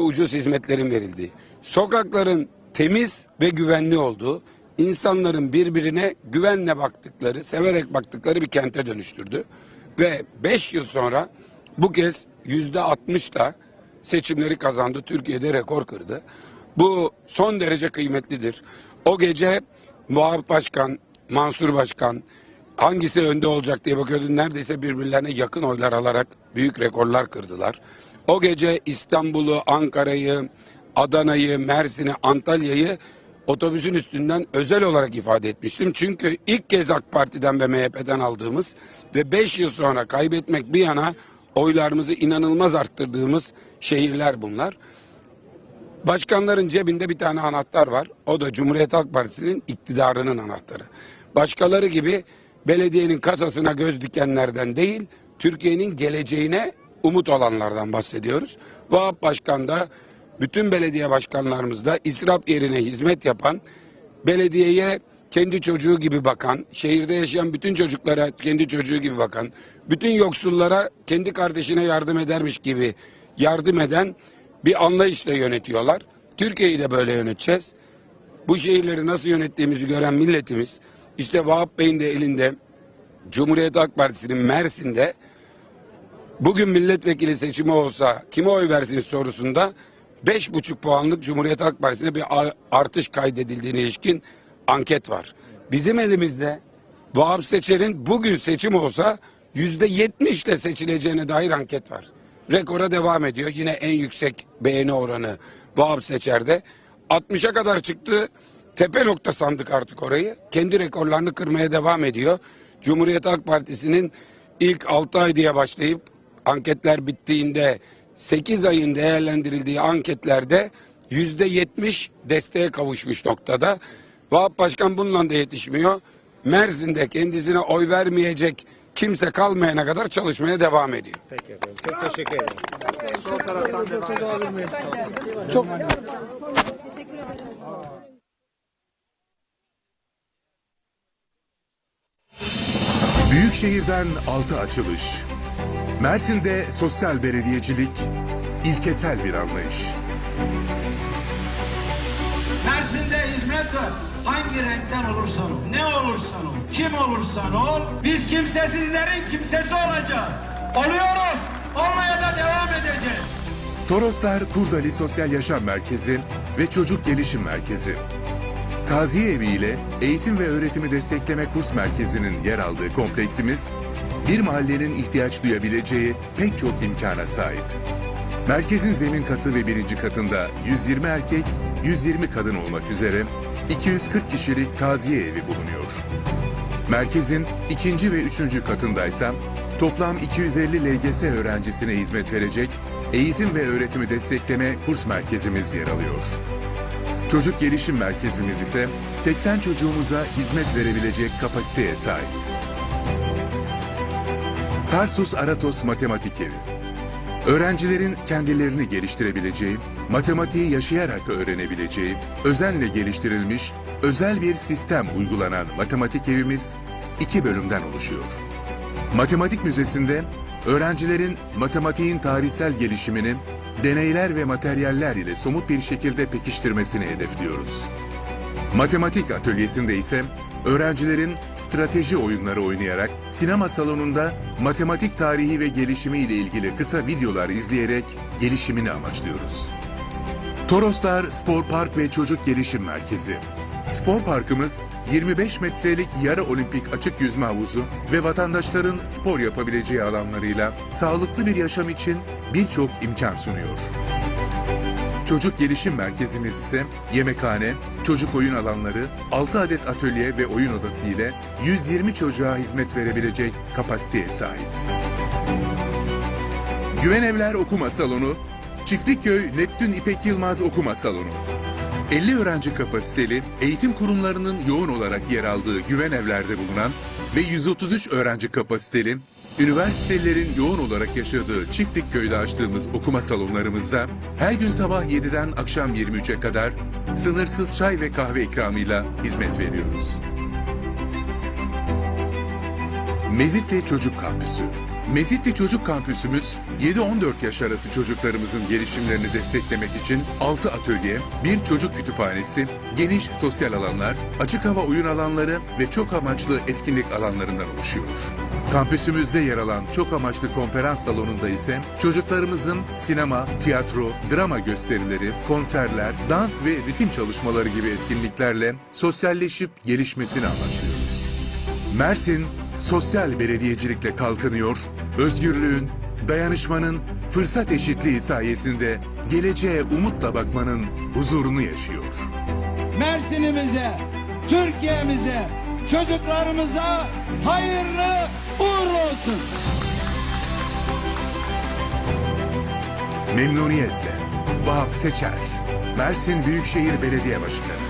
ucuz hizmetlerin verildiği, sokakların temiz ve güvenli olduğu, insanların birbirine güvenle baktıkları, severek baktıkları bir kente dönüştürdü. Ve 5 yıl sonra bu kez yüzde 60'la seçimleri kazandı. Türkiye'de rekor kırdı. Bu son derece kıymetlidir. O gece Muharrem Başkan, Mansur Başkan hangisi önde olacak diye bakıyordun. Neredeyse birbirlerine yakın oylar alarak büyük rekorlar kırdılar. O gece İstanbul'u, Ankara'yı, Adana'yı, Mersin'i, Antalya'yı otobüsün üstünden özel olarak ifade etmiştim. Çünkü ilk kez AK Parti'den ve MHP'den aldığımız ve 5 yıl sonra kaybetmek bir yana oylarımızı inanılmaz arttırdığımız şehirler bunlar. Başkanların cebinde bir tane anahtar var. O da Cumhuriyet Halk Partisi'nin iktidarının anahtarı. Başkaları gibi belediyenin kasasına göz dikenlerden değil, Türkiye'nin geleceğine umut olanlardan bahsediyoruz. Vahap Başkan da bütün belediye başkanlarımız da israf yerine hizmet yapan, belediyeye kendi çocuğu gibi bakan, şehirde yaşayan bütün çocuklara kendi çocuğu gibi bakan, bütün yoksullara kendi kardeşine yardım edermiş gibi yardım eden bir anlayışla yönetiyorlar. Türkiye'yi de böyle yöneteceğiz. Bu şehirleri nasıl yönettiğimizi gören milletimiz, işte Vahap Bey'in de elinde Cumhuriyet Halk Partisi'nin Mersin'de bugün milletvekili seçimi olsa kime oy versin sorusunda 5,5 puanlık Cumhuriyet Halk Partisi'ne bir artış kaydedildiğine ilişkin anket var. Bizim elimizde Vahap Seçer'in bugün seçim olsa yüzde yetmiş ile seçileceğine dair anket var. Rekora devam ediyor. Yine en yüksek beğeni oranı Vahap Seçer'de. 60'a kadar çıktı. Tepe nokta sandık artık orayı. Kendi rekorlarını kırmaya devam ediyor. Cumhuriyet Halk Partisi'nin ilk 6 ay diye başlayıp anketler bittiğinde 8 ayın değerlendirildiği anketlerde yüzde yetmiş desteğe kavuşmuş noktada. Vahap Başkan bununla da yetişmiyor. Mersin'de kendisine oy vermeyecek kimse kalmayana kadar çalışmaya devam ediyor. Peki efendim. Çok teşekkür ederim. Büyükşehir'den altı açılış. Mersin'de sosyal belediyecilik, ilkesel bir anlayış. Mersin'de hizmet var. Hangi renkten olursan ol, ne olursan ol, kim olursan ol, biz kimsesizlerin kimsesi olacağız. Oluyoruz, olmaya da devam edeceğiz. Toroslar Kurdali Sosyal Yaşam Merkezi ve Çocuk Gelişim Merkezi. Taziye Evi ile Eğitim ve Öğretimi Destekleme Kurs Merkezi'nin yer aldığı kompleksimiz, bir mahallenin ihtiyaç duyabileceği pek çok imkana sahip. Merkezin zemin katı ve birinci katında 120 erkek, 120 kadın olmak üzere 240 kişilik taziye evi bulunuyor. Merkezin ikinci ve üçüncü katındaysa toplam 250 LGS öğrencisine hizmet verecek eğitim ve öğretimi destekleme kurs merkezimiz yer alıyor. Çocuk gelişim merkezimiz ise 80 çocuğumuza hizmet verebilecek kapasiteye sahip. Tarsus Aratos Matematik Evi Öğrencilerin kendilerini geliştirebileceği, matematiği yaşayarak öğrenebileceği, özenle geliştirilmiş, özel bir sistem uygulanan matematik evimiz iki bölümden oluşuyor. Matematik Müzesi'nde öğrencilerin matematiğin tarihsel gelişimini deneyler ve materyaller ile somut bir şekilde pekiştirmesini hedefliyoruz. Matematik atölyesinde ise öğrencilerin strateji oyunları oynayarak sinema salonunda matematik tarihi ve gelişimi ile ilgili kısa videolar izleyerek gelişimini amaçlıyoruz. Toroslar Spor Park ve Çocuk Gelişim Merkezi. Spor parkımız 25 metrelik yarı olimpik açık yüzme havuzu ve vatandaşların spor yapabileceği alanlarıyla sağlıklı bir yaşam için birçok imkan sunuyor. Çocuk Gelişim Merkezimiz ise yemekhane, çocuk oyun alanları, 6 adet atölye ve oyun odası ile 120 çocuğa hizmet verebilecek kapasiteye sahip. Güven Evler Okuma Salonu, Çiftlikköy Neptün İpek Yılmaz Okuma Salonu. 50 öğrenci kapasiteli eğitim kurumlarının yoğun olarak yer aldığı güven evlerde bulunan ve 133 öğrenci kapasiteli üniversitelerin yoğun olarak yaşadığı Çiftlikköy'de açtığımız okuma salonlarımızda her gün sabah 7'den akşam 23'e kadar sınırsız çay ve kahve ikramıyla hizmet veriyoruz. Mezitli Çocuk Kampüsü Mezitli Çocuk Kampüsümüz 7-14 yaş arası çocuklarımızın gelişimlerini desteklemek için 6 atölye, bir çocuk kütüphanesi, geniş sosyal alanlar, açık hava oyun alanları ve çok amaçlı etkinlik alanlarından oluşuyor. Kampüsümüzde yer alan çok amaçlı konferans salonunda ise çocuklarımızın sinema, tiyatro, drama gösterileri, konserler, dans ve ritim çalışmaları gibi etkinliklerle sosyalleşip gelişmesini amaçlıyoruz. Mersin sosyal belediyecilikle kalkınıyor, özgürlüğün, dayanışmanın, fırsat eşitliği sayesinde geleceğe umutla bakmanın huzurunu yaşıyor. Mersin'imize, Türkiye'mize, çocuklarımıza hayırlı uğurlu olsun. Memnuniyetle Vahap Seçer, Mersin Büyükşehir Belediye Başkanı.